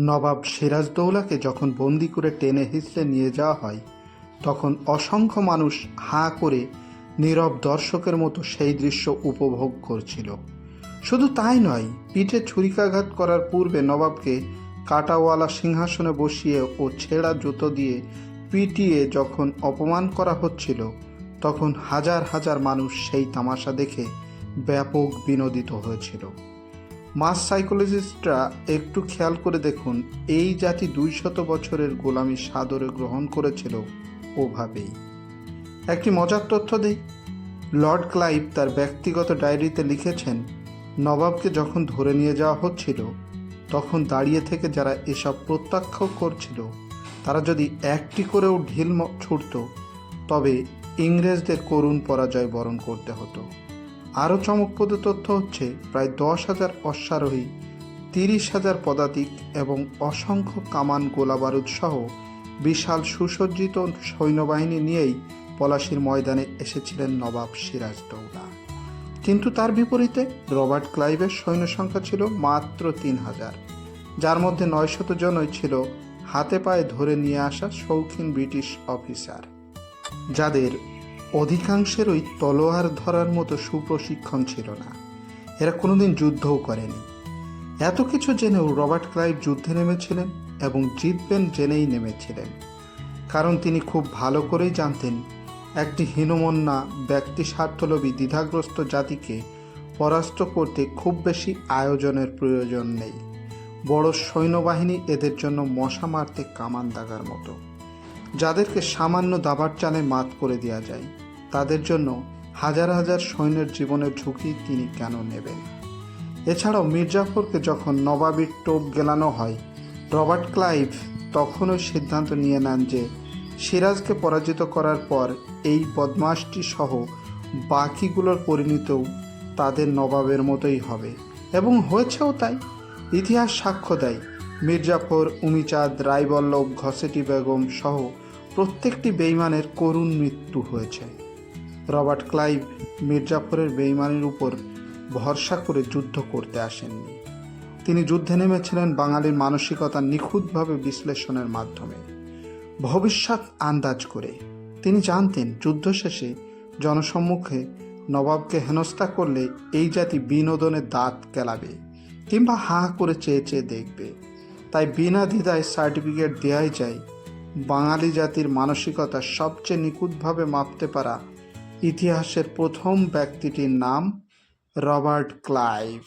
নবাব সিরাজদৌলাকে যখন বন্দি করে টেনে হিঁচড়ে নিয়ে যাওয়া হয়, তখন অসংখ্য মানুষ হাঁ করে নীরব দর্শকের মতো সেই দৃশ্য উপভোগ করছিল। শুধু তাই নয়, পিঠে ছুরিকাঘাত করার পূর্বে নবাবকে কাটাওয়ালা সিংহাসনে বসিয়ে ও ছেঁড়া জুতো দিয়ে পিটিয়ে যখন অপমান করা হচ্ছিল, তখন হাজার হাজার মানুষ সেই তামাশা দেখে ব্যাপক বিনোদিত হয়েছিল। মাস সাইকোলজিস্টরা একটু খেয়াল করে দেখুন, এই জাতি দুইশত বছরের গোলামি সাদরে গ্রহণ করেছিল ওভাবেই। একটি মজার তথ্য দিই। লর্ড ক্লাইভ তার ব্যক্তিগত ডায়েরিতে লিখেছেন, নবাবকে যখন ধরে নিয়ে যাওয়া হচ্ছিল, তখন দাঁড়িয়ে থেকে যারা এসব প্রত্যাখ্য করছিল, তারা যদি একটি করেও ঢিল ছুটত তবে ইংরেজদের করুণ পরাজয় বরণ করতে হতো। আরও চমকপ্রদ তথ্য হচ্ছে, প্রায় দশ হাজার অশ্বারোহী, তিরিশ হাজার পদাতিক এবং অসংখ্য কামান গোলাবারুদ সহ বিশাল সুসজ্জিত সৈন্যবাহিনী নিয়েই পলাশির ময়দানে এসেছিলেন নবাব সিরাজদৌলা কিন্তু তার বিপরীতে রবার্ট ক্লাইভের সৈন্য সংখ্যা ছিল মাত্র তিন হাজার। যার মধ্যে নয়শত জনই ছিল হাতে পায়ে ধরে নিয়ে আসা শৌখিন ব্রিটিশ অফিসার। যাদের অধিকাংশেরই তলোয়ার ধরার মতো সুপ্রশিক্ষণ ছিল না। এরা কোনোদিন যুদ্ধও করেনি। এত কিছু জেনেও রবার্ট ক্লাইভ যুদ্ধে নেমেছিলেন এবং জিতবেন জেনেই নেমেছিলেন। কারণ তিনি খুব ভালো করেই জানতেন, একটি হীনমন্যা ব্যক্তি স্বার্থলোভী দ্বিধাগ্রস্ত জাতিকে পরাস্ত করতে খুব বেশি আয়োজনের প্রয়োজন নেই। বড় সৈন্যবাহিনী এদের জন্য মশা মারতে কামান দাগার মতো। যাদেরকে সামান্য দাবার চালে মাত করে দেওয়া যায়, তাদের জন্য হাজার হাজার সৈন্যের জীবনের ঝুঁকি তিনি কেন নেবেন? এছাড়াও মির্জাফরকে যখন নবাবির টোপ গেলানো হয়, রবার্ট ক্লাইভ তখনও সিদ্ধান্ত নিয়ে নেন যে সিরাজকে পরাজিত করার পর এই বদমাসটি সহ বাকিগুলোর পরিণতিও তাদের নবাবের মতোই হবে। এবং হয়েছেও তাই। ইতিহাস সাক্ষ্য দেয় মির্জাফর, উমিচাঁদ, রায়বল্লভ, ঘসেটি বেগম সহ প্রত্যেকটি বেইমানের করুণ মৃত্যু হয়েছে। রবার্ট ক্লাইভ মির্জাফরের বেইমানির উপর ভরসা করে যুদ্ধ করতে আসেননি। তিনি যুদ্ধে নেমেছিলেন বাঙালির মানসিকতা নিখুঁতভাবে বিশ্লেষণের মাধ্যমে। ভবিষ্যৎ আন্দাজ করে তিনি জানতেন যুদ্ধ শেষে জনসম্মুখে নবাবকে হেনস্থা করলে এই জাতি বিনোদনের দাঁত কেলাবে কিংবা হা করে চেয়ে চেয়ে দেখবে। তাই বিনা দ্বিধায় সার্টিফিকেট দেওয়াই যায় বাঙালি জাতির মানসিকতা সবচেয়ে নিখুঁতভাবে মাপতে পারা ইতিহাসের প্রথম ব্যক্তিটির নাম রবার্ট ক্লাইভ।